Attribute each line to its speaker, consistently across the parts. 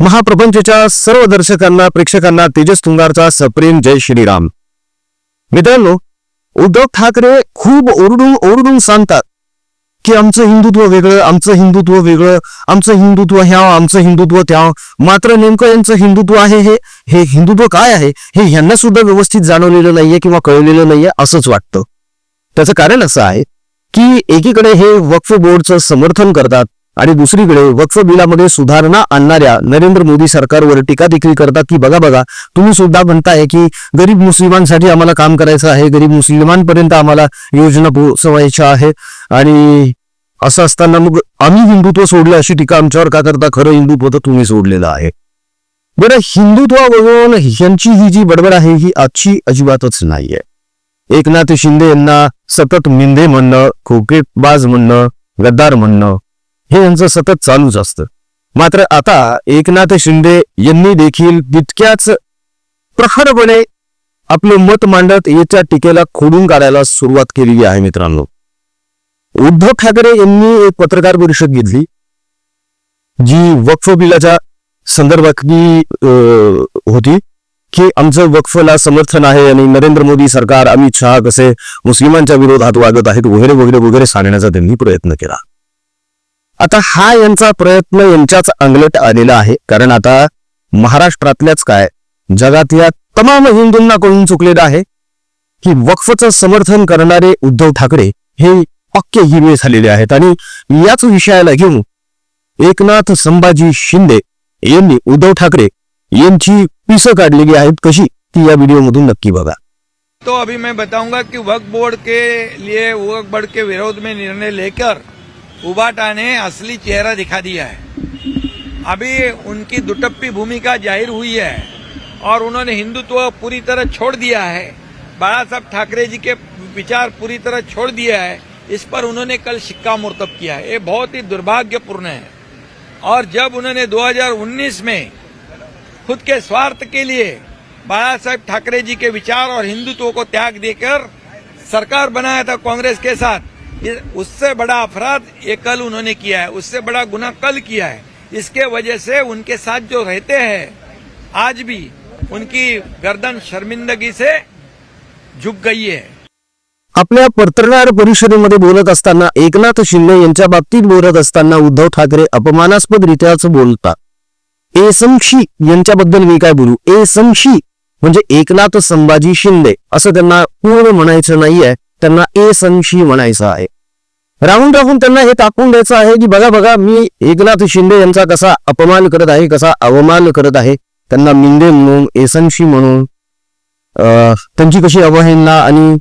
Speaker 1: महाप्रपंचच्या सर्व दर्शकांना प्रेक्षकांना तेजस तुंगारचा सप्रेम जय श्रीराम. मित्रांनो उद्धव ठाकरे खूप ओरडून ओरडून सांगतात की आमचं हिंदुत्व वेगळं आमचं हिंदुत्व वेगळं आमचं हिंदुत्व ह्या आमचं हिंदुत्व त्या मात्र नेमकं यांचं हिंदुत्व आहे हे? हे हिंदुत्व काय आहे? हे यांना सुद्धा व्यवस्थित जाणवलेलं नाहीये किंवा कळवलेलं नाहीये असंच वाटतं. त्याचं कारण असं आहे की एकीकडे हे वक्फ बोर्डचं समर्थन करतात आणि दुसरीकडे वक्फ बिलामध्ये सुधारणा आणणाऱ्या नरेंद्र मोदी सरकारवर टीका देखील करतात की बघा बघा तुम्ही सुद्धा म्हणताय की गरीब मुस्लिमांसाठी आम्हाला काम करायचं आहे गरीब मुस्लिमांपर्यंत आम्हाला योजना पोहोचवायच्या आहे. आणि असं असताना मग आम्ही हिंदुत्व सोडलं अशी टीका आमच्यावर का करता? खरं हिंदुत्व तर तुम्ही सोडलेलं आहे. बरं हिंदुत्वावरून यांची ही जी बडबड आहे ही आजची अजिबातच नाहीये. एकनाथ शिंदे यांना सतत मिंदे म्हणणं खोकेबाज म्हणणं गद्दार म्हणणं हे यांचं सतत चालूच असतं. मात्र आता एकनाथ शिंदे यांनी देखील तितक्याच प्रखरपणे आपलं मत मांडत याच्या टीकेला खोडून काढायला सुरुवात केलेली आहे मित्रांनो. उद्धव ठाकरे यांनी एक पत्रकार परिषद घेतली. जी वक्फ बिलाच्या संदर्भातली अं, होती की आमचं वक्फला समर्थन आहे आणि नरेंद्र मोदी सरकार अमित शहा कसे मुस्लिमांच्या विरोधात वागत आहेत वगैरे वगैरे वगैरे सांगण्याचा त्यांनी प्रयत्न केला. आता हा यांचा प्रयत्न यांच्याच अंगलट आलेला आहे. कारण आता महाराष्ट्रातल्याच काय जगातल्या तमाम हिंदूंना कळून चुकलेलं आहे की वक्फचं समर्थन करणारे उद्धव ठाकरे हे पक्के हिरवे झालेले आहेत. आणि याच विषयाला घेऊन एकनाथ संभाजी शिंदे यांनी उद्धव ठाकरे यांची पिसं काढलेली आहेत कशी ती या व्हिडिओमधून नक्की बघा.
Speaker 2: तो अभी मैं बताऊंगा कि वक्फ बोर्ड के लिए वक्फ बोर्ड के विरोध में निर्णय लेकर उबाटा ने असली चेहरा दिखा दिया है। अभी उनकी दुटप्पी भूमिका ज़ाहिर हुई है और उन्होंने हिंदुत्व पूरी तरह छोड़ दिया है। बाला साहब ठाकरे जी के विचार पूरी तरह छोड़ दिया है। इस पर उन्होंने कल सिक्का मुर्तब किया है। ये बहुत ही दुर्भाग्यपूर्ण है। और जब उन्होंने 2019 में खुद के स्वार्थ के लिए बाला साहेब ठाकरे जी के विचार और हिंदुत्व को त्याग देकर सरकार बनाया था कांग्रेस के साथ ये- उससे बड़ा अपराध ये कल उन्होंने किया है उससे बड़ा गुना कल किया है। इसके वजह से उनके साथ जो रहते हैं आज भी उनकी गर्दन शर्मिंदगी से झुक गई है।
Speaker 1: आपल्या पत्रकार परिषदेमध्ये बोलत असताना एकनाथ शिंदे यांच्या बाबतीत बोलत असताना उद्धव ठाकरे अपमानास्पद रित्याच बोलतात. एसंशी यांच्याबद्दल मी काय बोलू? एसंशी म्हणजे एकनाथ संभाजी शिंदे असं त्यांना पूर्ण म्हणायचं नाहीये. त्यांना एसंशी म्हणायचं आहे. राहून राहून त्यांना हे टाकून द्यायचं आहे की बघा बघा मी एकनाथ शिंदे यांचा कसा अपमान करत आहे कसा अवमान करत आहे त्यांना मिंदे म्हणून एसनशी म्हणून त्यांची कशी अवहेलना आणि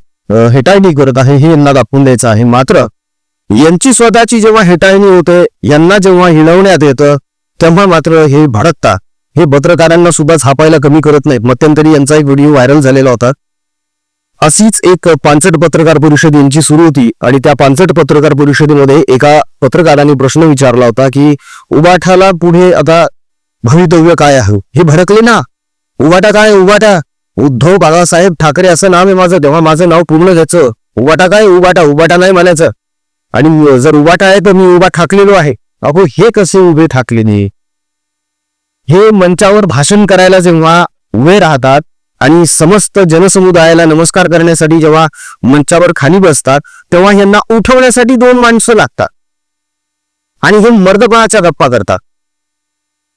Speaker 1: हेटाळणी करत आहे हे यांना दाखवून द्यायचं आहे. मात्र यांची स्वतःची जेव्हा हेटाळणी होते यांना जेव्हा हिणवण्यात येतं तेव्हा मात्र हे भडकता. हे पत्रकारांना सुद्धा झापायला कमी करत नाहीत. मध्यंतरी यांचा एक व्हिडिओ व्हायरल झालेला होता. अशीच एक पानसट पत्रकार परिषद यांची सुरू होती आणि त्या पानसट पत्रकार परिषदेमध्ये एका पत्रकाराने प्रश्न विचारला होता की उबाठाला पुढे आता भवितव्य काय आहे? हे भडकले ना. उबाटा काय? उबाटा. उद्धव बाळासाहेब ठाकरे असं नाव आहे माझं. तेव्हा माझं नाव पूर्ण घ्यायचं. उबाटा काय? उबाटा. उबाटा नाही म्हणायचं. आणि जर उबाटा आहे तर मी उभा ठाकलेलो आहे. अहो हे कसे उभे ठाकलेले हे मंचावर भाषण करायला जेव्हा उभे राहतात आणि समस्त जनसमुदायाला नमस्कार करण्यासाठी जेव्हा मंचावर खाली बसतात तेव्हा यांना उठवण्यासाठी दोन माणसं लागतात. आणि हे मर्दपणाच्या गप्पा करतात?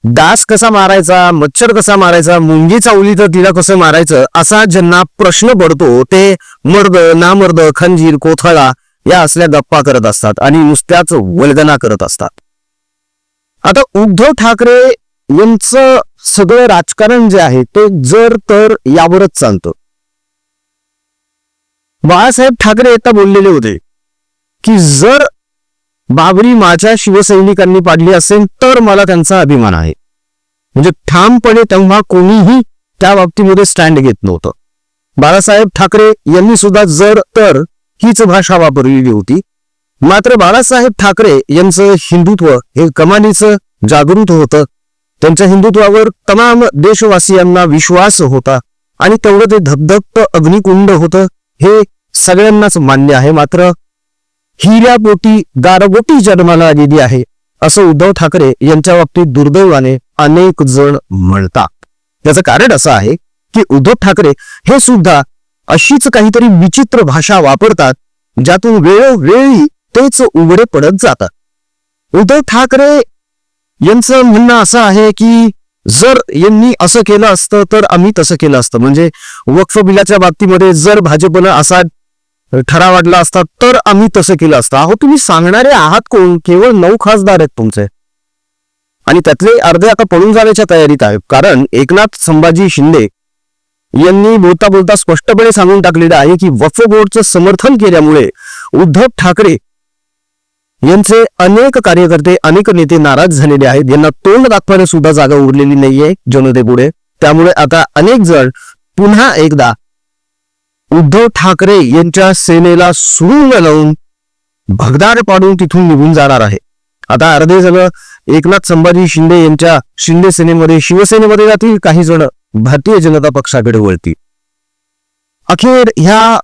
Speaker 1: डास कसा मारायचा मच्छर कसा मारायचा मुंगी चावली तर तिला कसं मारायचं असा ज्यांना प्रश्न पडतो ते मर्द नामर्द खंजीर कोथळा या असल्या गप्पा करत असतात आणि नुसत्याच वल्गना करत असतात. आता उद्धव ठाकरे यांचं सगळं राजकारण जे आहे ते जर तर यावरच चालतं. बाळासाहेब ठाकरे आता बोललेले होते की जर बाबरी माझ्या शिवसैनिकांनी पाडली असेल तर मला त्यांचा अभिमान आहे. म्हणजे ठामपणे तेव्हा कोणीही त्या बाबतीमध्ये स्टँड घेत नव्हतं. बाळासाहेब ठाकरे यांनी सुद्धा जर तर हीच भाषा वापरलेली होती. मात्र बाळासाहेब ठाकरे यांचं हिंदुत्व हे कमालीचं जागृत होतं. त्यांच्या हिंदुत्वावर तमाम देशवासियांना विश्वास होता आणि तेवढं ते धगधगतं अग्निकुंड होतं हे सगळ्यांनाच मान्य आहे. मात्र हिऱ्यापोटी गारगोटी जन्माला आलेली आहे असं उद्धव ठाकरे यांच्या बाबतीत दुर्दैवाने अनेक जण म्हणतात. त्याचं कारण असं आहे की उद्धव ठाकरे हे सुद्धा अशीच काहीतरी विचित्र भाषा वापरतात ज्यातून वेळोवेळी तेच उघडे पडत जातात. उद्धव ठाकरे यांचं म्हणणं असं आहे की जर यांनी असं केलं असतं तर आम्ही तसं केलं असतं. म्हणजे वक्फ बिलाच्या बाबतीमध्ये जर भाजपनं असा ठराव वाटला असता तर आम्ही तसं केलं असतं. अहो तुम्ही सांगणारे आहात कोण? केवळ नऊ खासदार आहेत तुमचे. आणि त्यातले अर्धे आता पळून जाण्याच्या तयारीत आहेत. कारण एकनाथ संभाजी शिंदे यांनी बोलता बोलता स्पष्टपणे सांगून टाकलेलं आहे की वक्फ बोर्डचं समर्थन केल्यामुळे उद्धव ठाकरे यांचे अनेक कार्यकर्ते अनेक नेते नाराज झालेले आहेत. यांना तोंड दाखवायला सुद्धा जागा उरलेली नाहीये जनतेपुढे. त्यामुळे आता अनेक जण पुन्हा एकदा उद्धव ठाकरे यांच्या सेनेला सुरुंग लावून भगदार पाडून तिथून निघून जाणार आहे. आता अर्धे जण एकनाथ संभाजी शिंदे यांच्या शिंदे सेनेमध्ये शिवसेनेमध्ये जातील काही जण भारतीय जनता पक्षाकडे वळतील. अखेर ह्या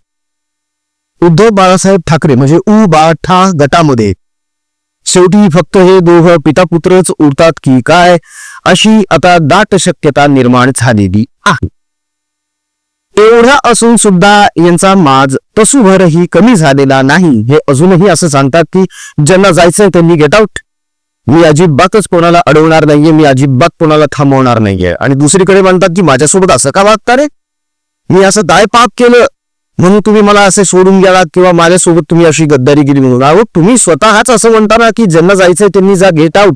Speaker 1: उद्धव बाळासाहेब ठाकरे म्हणजे उ बा ठा गटामध्ये शेवटी फक्त हे दोघं पिता पुत्रच उरतात की काय? अशी आता दाट शक्यता निर्माण झालेली आहे. एवढा असून सुद्धा यांचा माज तसूभरही कमी झालेला नाही. हे अजूनही असं सांगतात की ज्यांना जायचंय त्यांनी गेट आउट मी अजिबातच कोणाला अडवणार नाहीये मी अजिबात कोणाला थांबवणार नाहीये. आणि दुसरीकडे म्हणतात की माझ्यासोबत असं का वागता रे मी असं दाय पाप केलं. म्हणून तुम्ही मला असे सोडून गेलात किंवा माझ्यासोबत तुम्ही अशी गद्दारी केली म्हणून. अहो तुम्ही स्वतःच असं म्हणता ना की ज्यांना जायचंय त्यांनी जा गेट आऊट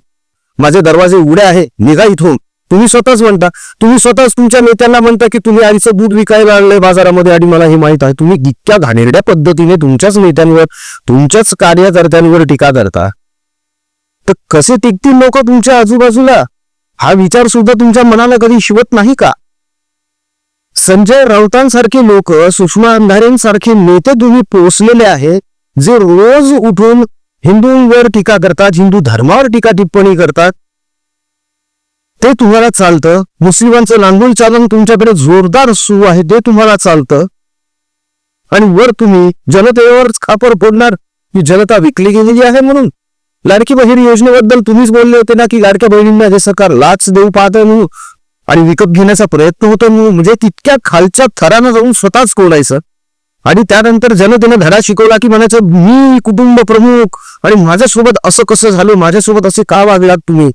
Speaker 1: माझे दरवाजे उघडे आहे निघा इथून. तुम्ही स्वतःच म्हणता. तुम्ही स्वतःच तुमच्या नेत्यांना म्हणता की तुम्ही आईचं दूध विकायला आणलंय बाजारामध्ये आणि मला हे माहीत आहे. तुम्ही इतक्या घाणेरड्या पद्धतीने तुमच्याच नेत्यांवर तुमच्याच कार्यकर्त्यांवर टीका करता. तर कसे टिकतील लोक तुमच्या आजूबाजूला? हा विचार सुद्धा तुमच्या मनाला कधी शिवत नाही का? संजय राऊतांसारखे लोक सुषमा अंधारेंसारखे नेते तुम्ही पोचलेले आहेत जे रोज उठून हिंदूंवर टीका करतात हिंदू धर्मावर टीका टिप्पणी करतात. ते तुम्हाला चालतं. मुस्लिमांचं लांगूल चालन तुमच्याकडे जोरदार सुरू आहे ते तुम्हाला चालतं. आणि वर तुम्ही जनतेवर खापर फोडणार की जनता विकली गेलेली आहे म्हणून. लाडकी बहीण योजनेबद्दल तुम्हीच बोलले होते ना की लाडक्या बहिणींना हे सरकार लाच देऊ पाहत म्हणून. आणि विकत घेण्याचा प्रयत्न होतो. म्हणजे तितक्या खालच्या थरानं जाऊन स्वतःच कोणायचं आणि त्यानंतर जनतेनं धडा शिकवला की म्हणायचं मी कुटुंब प्रमुख आणि माझ्यासोबत असं कसं झालं? माझ्यासोबत असे का वागलात तुम्ही?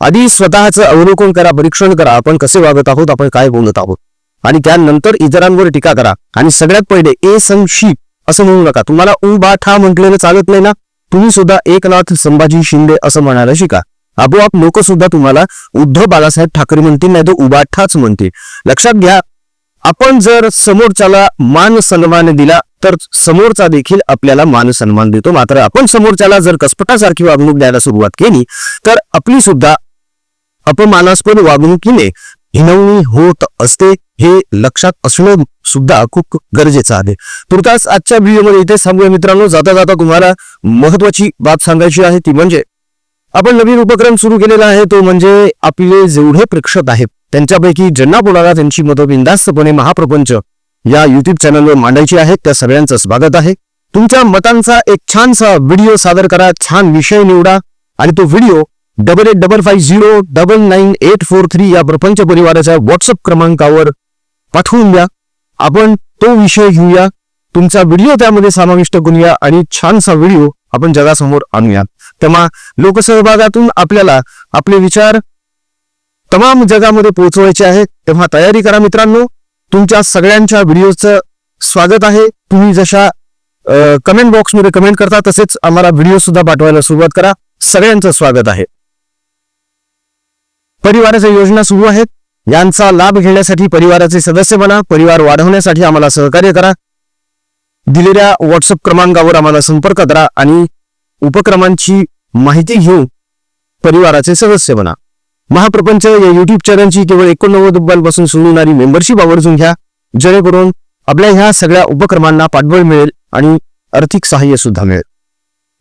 Speaker 1: आधी स्वतःचं अवलोकन करा परीक्षण करा. आपण कसे वागत आहोत? आपण काय बोलत आहोत? आणि त्यानंतर इतरांवर टीका करा. आणि सगळ्यात पहिले ए संक्षिप असं म्हणू नका. तुम्हाला उ बा ठा म्हटलेलं चालत नाही ना? तुम्ही सुद्धा एकनाथ संभाजी शिंदे असं म्हणायला शिका. आपोआप लोक सुद्धा तुम्हाला उद्धव बाळासाहेब ठाकरे म्हणतील नाही तर उबाठाच म्हणतील. लक्षात घ्या आपण जर समोरच्याला मान सन्मान दिला तर समोरचा देखील आपल्याला मान सन्मान देतो. मात्र आपण समोरच्याला जर कसपटासारखी वागणूक द्यायला सुरुवात केली तर आपली सुद्धा अपमानास्पद वागणुकीने हिनवणी होत असते हे लक्षात असणं सुद्धा खूप गरजेचं आहे. तुर्तास आजच्या व्हिडिओमध्ये इथे सांगूया मित्रांनो. जाता जाता तुम्हाला महत्वाची बाब सांगायची आहे ती म्हणजे आपण नवीन उपक्रम सुरू केलेला आहे तो म्हणजे आपले जेवढे प्रेक्षक आहेत त्यांच्यापैकी ज्यांना कोणाला त्यांची मतं बिंदास्तपणे महाप्रपंच या युट्यूब चॅनलवर मांडायची आहेत त्या सगळ्यांचं स्वागत आहे. तुमच्या मतांचा एक छानसा व्हिडिओ सादर करा छान विषय निवडा आणि तो video double eight double five zero double nine eight four three या प्रपंच परिवाराच्या व्हॉट्सअप क्रमांकावर पाठवून द्या. आपण तो विषय घेऊया तुमचा व्हिडिओ त्यामध्ये समाविष्ट करूया आणि छानसा व्हिडिओ आपण जगासमोर आणूया तेव्हा लोकसहभागातून आपल्याला आपले विचार तमाम जगामध्ये पोहोचवायचे आहेत. तेव्हा तयारी करा मित्रांनो. तुमच्या सगळ्यांच्या व्हिडिओचं स्वागत आहे. तुम्ही जशा कमेंट बॉक्समध्ये कमेंट करता तसेच आम्हाला व्हिडिओ सुद्धा पाठवायला सुरुवात करा. सगळ्यांचं स्वागत आहे. परिवाराच्या योजना सुरू आहेत. यांचा लाभ घेण्यासाठी परिवाराचे सदस्य बना. परिवार वाढवण्यासाठी आम्हाला सहकार्य करा. दिलेल्या व्हॉट्सअप क्रमांकावर आम्हाला संपर्क करा आणि उपक्रमांची माहिती घेऊन परिवाराचे सदस्य बना. महाप्रपंच या युट्यूब चॅनलची केवळ एकोणनव्वद रुपयांपासून सुरू होणारी मेंबरशिप आवर्जून घ्या. जेणेकरून आपल्या ह्या सगळ्या उपक्रमांना पाठबळ मिळेल आणि आर्थिक सहाय्य सुद्धा मिळेल.